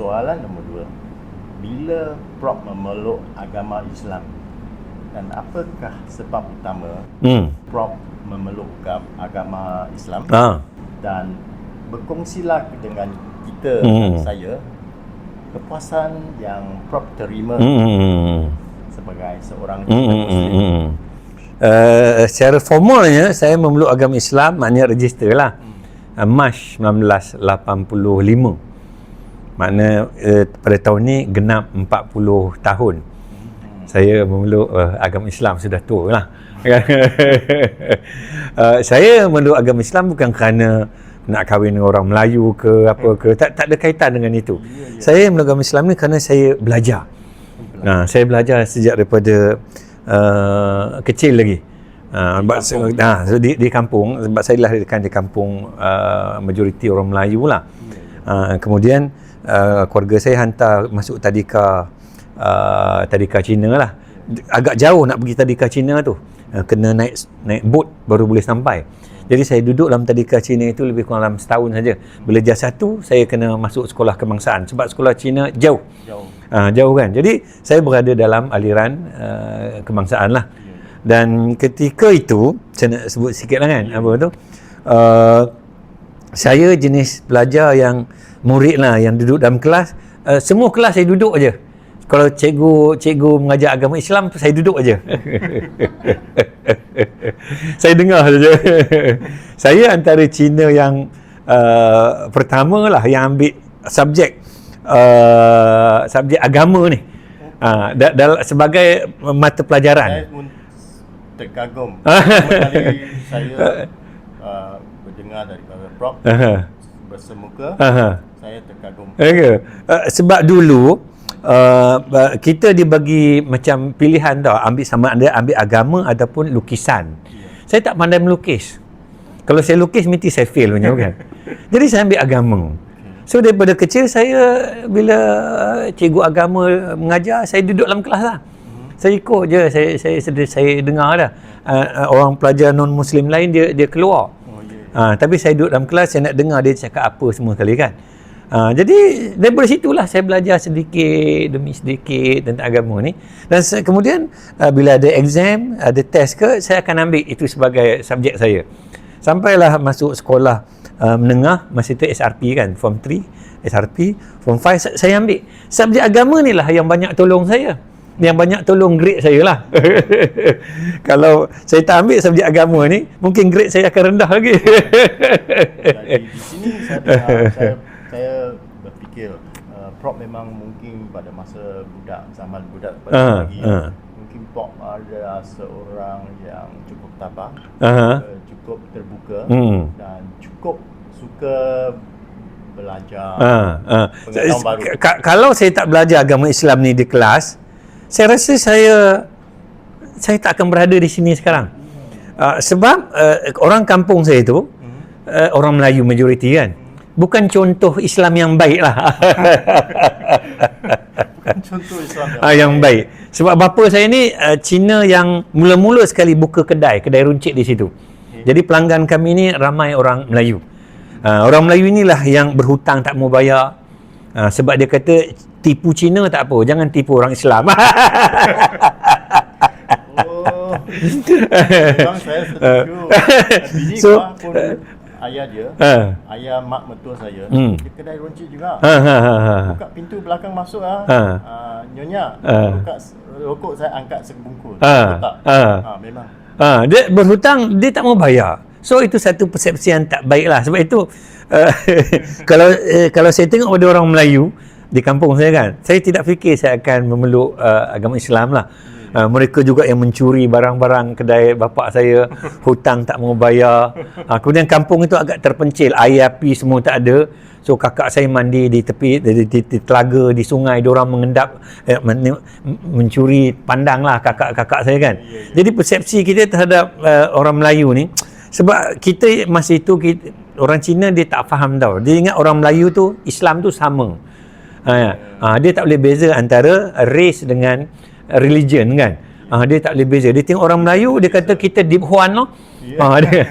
soalan nombor dua. Bila Prof memeluk agama Islam dan apakah sebab utama Hmm. Prof memeluk ga- agama Islam Ha. dan berkongsilah dengan kita Hmm. saya kepuasan yang Prof terima Hmm. sebagai seorang Hmm. Cina hmm, Muslim. hmm. Uh, secara formalnya saya memeluk agama Islam maknanya register lah. Uh, Mac 1985. Makna uh, pada tahun ni genap 40 tahun. Saya memeluk uh, agama Islam sudah tua lah. uh, saya memeluk agama Islam bukan kerana nak kahwin dengan orang Melayu ke apa ke tak tak ada kaitan dengan itu. Saya memeluk agama Islam ni kerana saya belajar. Nah, saya belajar sejak daripada uh, kecil lagi. Uh, sebab saya- nah, so di, di kampung sebab saya lahirkan di kampung uh, majoriti orang Melayu lah. Uh, kemudian uh, keluarga saya hantar masuk tadika uh, tadika Cina lah. Agak jauh nak pergi tadika Cina tu. Uh, kena naik naik boat baru boleh sampai. Jadi saya duduk dalam tadika Cina itu lebih kurang dalam setahun saja. Bila jas satu saya kena masuk sekolah kebangsaan sebab sekolah Cina jauh. Jauh. Uh, jauh kan. Jadi saya berada dalam aliran uh, kebangsaan lah. Dan ketika itu saya nak sebut sikit lah kan apa tu. Uh, saya jenis pelajar yang murid lah yang duduk dalam kelas uh, semua kelas saya duduk aja. Kalau cikgu cikgu mengajar agama Islam saya duduk aja. saya dengar saja. saya antara Cina yang uh, pertama lah yang ambil subjek uh, subjek agama ni. Uh, da, da, sebagai mata pelajaran. Saya pun terkagum. Pertama kali saya uh, berdengar daripada Prof Aha. bersemuka, Aha. saya terkagum. Okay. Uh, sebab dulu uh, kita dibagi macam pilihan tau ambil sama ada ambil agama ataupun lukisan. Saya tak pandai melukis. Kalau saya lukis mesti saya fail punya kan. Jadi saya ambil agama. So daripada kecil saya bila cikgu agama mengajar saya duduk dalam kelas lah. Saya ikut je saya saya saya, saya dengar dah. Uh, uh, orang pelajar non muslim lain dia dia keluar. Ha, tapi saya duduk dalam kelas, saya nak dengar dia cakap apa semua kali kan. Ha, jadi daripada situlah saya belajar sedikit demi sedikit tentang agama ni. Dan saya, kemudian uh, bila ada exam, ada test ke, saya akan ambil itu sebagai subjek saya. Sampailah masuk sekolah uh, menengah, masa itu SRP kan, form 3, SRP, form 5 saya, saya ambil. Subjek agama ni lah yang banyak tolong saya yang banyak tolong grade saya lah. Kalau saya tak ambil subjek agama ni, mungkin grade saya akan rendah lagi. Jadi di sini saya, saya, saya berfikir uh, Prof memang mungkin pada masa budak zaman budak pada Ah, lagi ah. mungkin Prof adalah seorang yang cukup tabah, Aha. uh, cukup terbuka Hmm. dan cukup suka belajar. Ha, ha. Pengetahuan baru. Ka- kalau saya tak belajar agama Islam ni di kelas, saya rasa saya saya tak akan berada di sini sekarang. Uh, sebab uh, orang kampung saya tu uh, orang Melayu majoriti kan. Bukan contoh Islam yang baik lah. Contoh Islam yang Ah, yang baik. Sebab bapa saya ni uh, Cina yang mula-mula sekali buka kedai, kedai runcit di situ. Jadi pelanggan kami ni ramai orang Melayu. Uh, orang Melayu inilah yang berhutang tak mau bayar. Uh, sebab dia kata tipu Cina tak apa, jangan tipu orang Islam. Oh, saya setuju. Bini So, pun ayah dia, Ah. ayah mak mertua saya, Hmm. dia kedai runcit juga. ha ha ha. ha. Buka pintu belakang masuk ah. Ha. Uh, nyonya, Ha. buka rokok saya angkat sebungkus. Betul tak? Ha. Ha, memang. Ha, dia berhutang dia tak mau bayar. So itu satu persepsi yang tak baik lah. Sebab itu uh, kalau uh, kalau saya tengok pada orang Melayu di kampung saya kan, saya tidak fikir saya akan memeluk uh, agama Islam lah. Uh, mereka juga yang mencuri barang-barang kedai bapak saya, hutang tak mau bayar. Uh, kemudian kampung itu agak terpencil, air api semua tak ada. So kakak saya mandi di tepi di, di, di telaga di sungai, diorang mengendap eh, men, mencuri pandang lah kakak-kakak saya kan. Jadi persepsi kita terhadap uh, orang Melayu ni sebab kita masa itu kita, orang Cina dia tak faham tau. Dia ingat orang Melayu tu Islam tu sama. Ha, ha, dia tak boleh beza antara race dengan religion kan. Ha, dia tak boleh beza. Dia tengok orang Melayu dia kata kita deep huan loh. Ha, dia,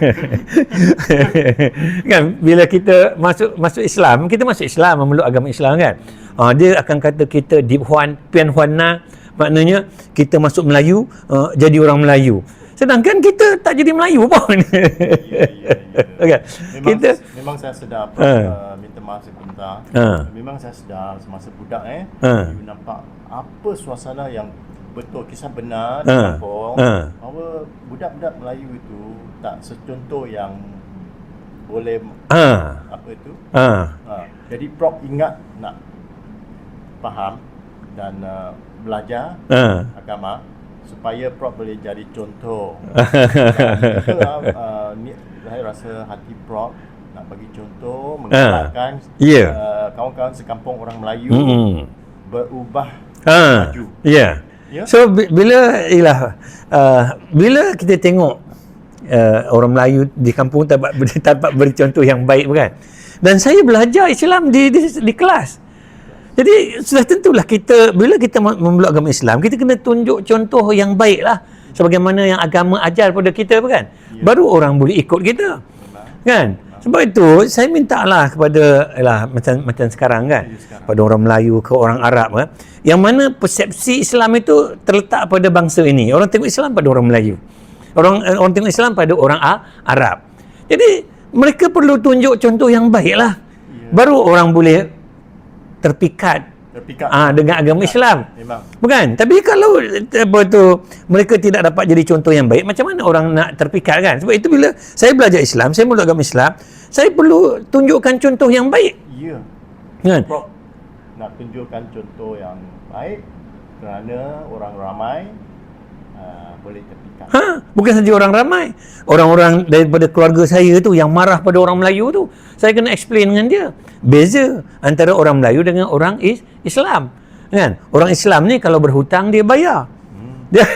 kan bila kita masuk masuk Islam, kita masuk Islam memeluk agama Islam kan. uh, dia akan kata kita Deep Huan, Pian Huan Na, maknanya kita masuk Melayu, uh, jadi orang Melayu. Sedangkan kita tak jadi Melayu pun. Ya, ya, ya. Okay. Memang, Kita memang saya sedar Ha. uh, minta maaf sebentar. Ha. Memang saya sedar semasa budak eh. You nampak apa suasana yang betul kisah benar di Ha. kampung Ha. bahawa budak-budak Melayu itu tak secontoh yang boleh ah apa itu ah ha. jadi Prof ingat nak faham dan uh, belajar ah agama supaya Prof boleh jadi contoh. Uh, ni, saya rasa hati Prof nak bagi contoh menggalakkan Ya. uh, kawan-kawan sekampung orang Melayu Hmm. berubah Ah, maju. ya. Ya. So bi- bila ialah uh, bila kita tengok uh, orang Melayu di kampung dapat dapat beri contoh yang baik bukan? Dan saya belajar Islam di di, di kelas. Jadi sudah tentulah kita bila kita mem- memeluk agama Islam, kita kena tunjuk contoh yang baik lah sebagaimana yang agama ajar pada kita bukan? Ya. Baru orang boleh ikut kita. Memang. Kan? Sebab itu saya minta lah kepada lah macam macam sekarang kan. Ya, sekarang. Pada orang Melayu ke orang Arab kan. Yang mana persepsi Islam itu terletak pada bangsa ini. Orang tengok Islam pada orang Melayu. Orang orang tengok Islam pada orang A, Arab. Jadi mereka perlu tunjuk contoh yang baik lah. Ya. Baru orang boleh terpikat Terpikat. ah dengan agama Islam. Memang. Bukan? Tapi kalau apa tu mereka tidak dapat jadi contoh yang baik, macam mana orang nak terpikat kan? Sebab itu bila saya belajar Islam, saya mula agama Islam, saya perlu tunjukkan contoh yang baik. Ya. Kan? Prof nak tunjukkan contoh yang baik kerana orang ramai boleh terpikat. Ha, bukan saja orang ramai. Orang-orang daripada keluarga saya tu yang marah pada orang Melayu tu, saya kena explain dengan dia. Beza antara orang Melayu dengan orang is Islam. Kan? Orang Islam ni kalau berhutang dia bayar. Dia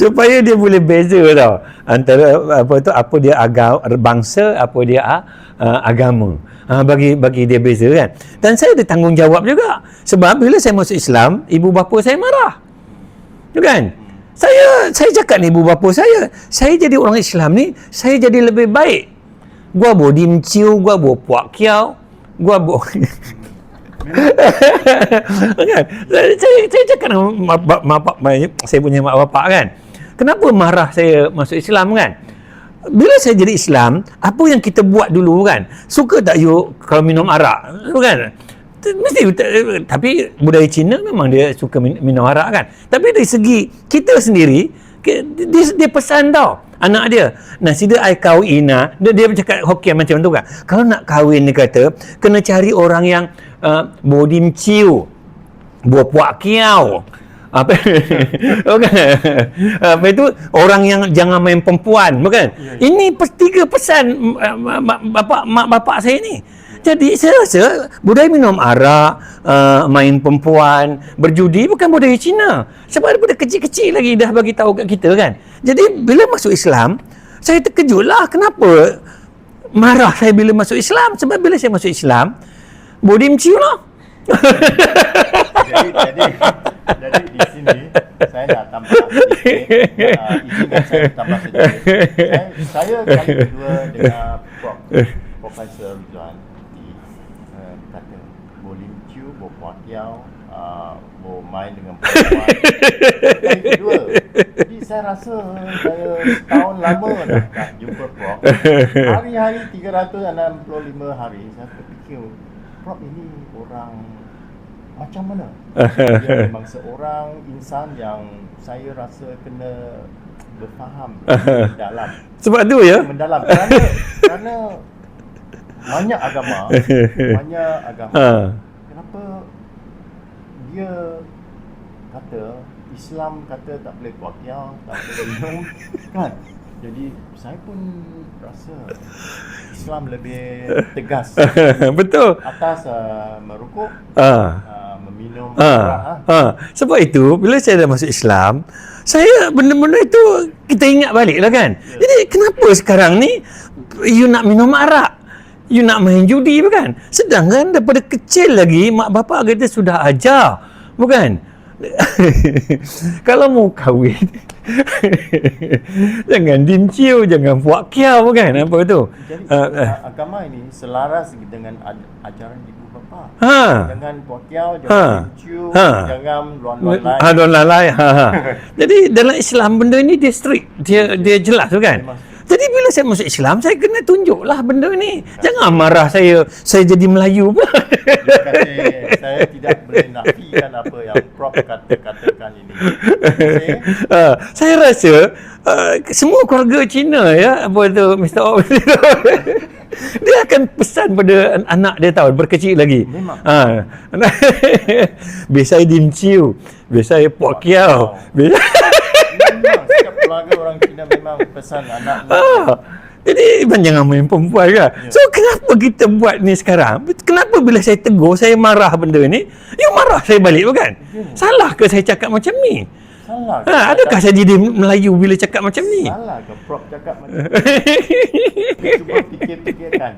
supaya dia boleh beza tau antara apa tu apa dia agama bangsa apa dia uh, agama. Uh, bagi bagi dia beza kan. Dan saya ada tanggungjawab juga. Sebab bila saya masuk Islam ibu bapa saya marah. Tu kan? Saya saya cakap ni ibu bapa saya saya jadi orang Islam ni saya jadi lebih baik. Gua bo dim chiu gua bo puak kiau gua bo kan? Saya, saya, saya cakap dengan mak, mak, mak, mak, saya punya mak bapak kan. Kenapa marah saya masuk Islam kan? Bila saya jadi Islam apa yang kita buat dulu kan? Suka tak you kalau minum arak? Kan? Mesti tapi budaya Cina memang dia suka min- minum arak kan? Tapi dari segi kita sendiri dia, dia pesan tau. Anak dia nasi dia ai kahwin ah dia, dia cakap Hokkien macam tu kan. Kalau nak kahwin dia kata kena cari orang yang uh, bodim ciu buah puak kiau. Apa? Bukan. Apa itu? Orang yang jangan main perempuan bukan? Ya, ini pes- tiga pesan uh, bapak mak bapak saya ni jadi saya rasa budaya minum arak, uh, main perempuan, berjudi bukan budaya Cina. Sebab daripada kecil-kecil lagi dah bagi tahu kat kita kan. Jadi bila masuk Islam, saya terkejut lah kenapa marah saya bila masuk Islam. Sebab bila saya masuk Islam, body meciu lah. jadi, jadi, jadi di sini saya nak tambah sedikit. Uh, saya tambah sedikit. Saya, saya kali kedua dengar Prof. Profesor Rizwan di uh, kata boleh ciu, bo puakiau, uh, main dengan perempuan. Kali kedua. Jadi saya rasa saya setahun lama dah tak jumpa Prof. Hari-hari 365 hari saya terfikir Prof ini orang macam mana? Dia memang seorang insan yang saya rasa kena berfaham dalam Sebab tu ya. mendalam kerana kerana banyak agama banyak agama Ha. kenapa dia kata Islam kata tak boleh kuakyau tak boleh minum kan jadi saya pun rasa Islam lebih tegas Betul. atas uh, merukuk Ah. uh, meminum Ha, ah. ha. Sebab itu bila saya dah masuk Islam, saya benda-benda itu kita ingat balik lah kan. Ya. Jadi kenapa sekarang ni you nak minum arak? You nak main judi bukan? Sedangkan daripada kecil lagi mak bapak kita sudah ajar. Bukan? kalau mau kahwin jangan dimciu, jangan buat kiau kan apa tu. Jadi uh, agama ini selaras dengan aj- ajaran ibu bapa. Ha. Jangan pokiau, Ha. jangan ciu, Ha. jangan luan-luan lain. Ha don lalai. Ha, ha. Jadi dalam Islam benda ni dia strict, dia dia jelas tu kan. Memang. Bila saya masuk Islam saya kena tunjuklah benda ni. Jangan marah saya saya jadi Melayu. Dia kata, saya tidak boleh nafikan apa yang Prof kata, katakan ini. Saya, uh, saya rasa uh, semua keluarga Cina ya apa tu Mr. Ong dia akan pesan pada an- anak dia tahu berkecil lagi. Memang. Ha. Biasa biasa pok kiau. Biasa memang setiap keluarga orang Cina memang pesan anak Ah, jadi jangan main perempuan kan. Ya. So kenapa kita buat ni sekarang? Kenapa bila saya tegur, saya marah benda ni, you marah saya balik bukan? Ya. Salah ke saya cakap macam ni? salah. Ha, adakah saya jadi Melayu bila cakap macam ni? Salah ke Prof cakap macam ni? Cuba fikir-fikirkan.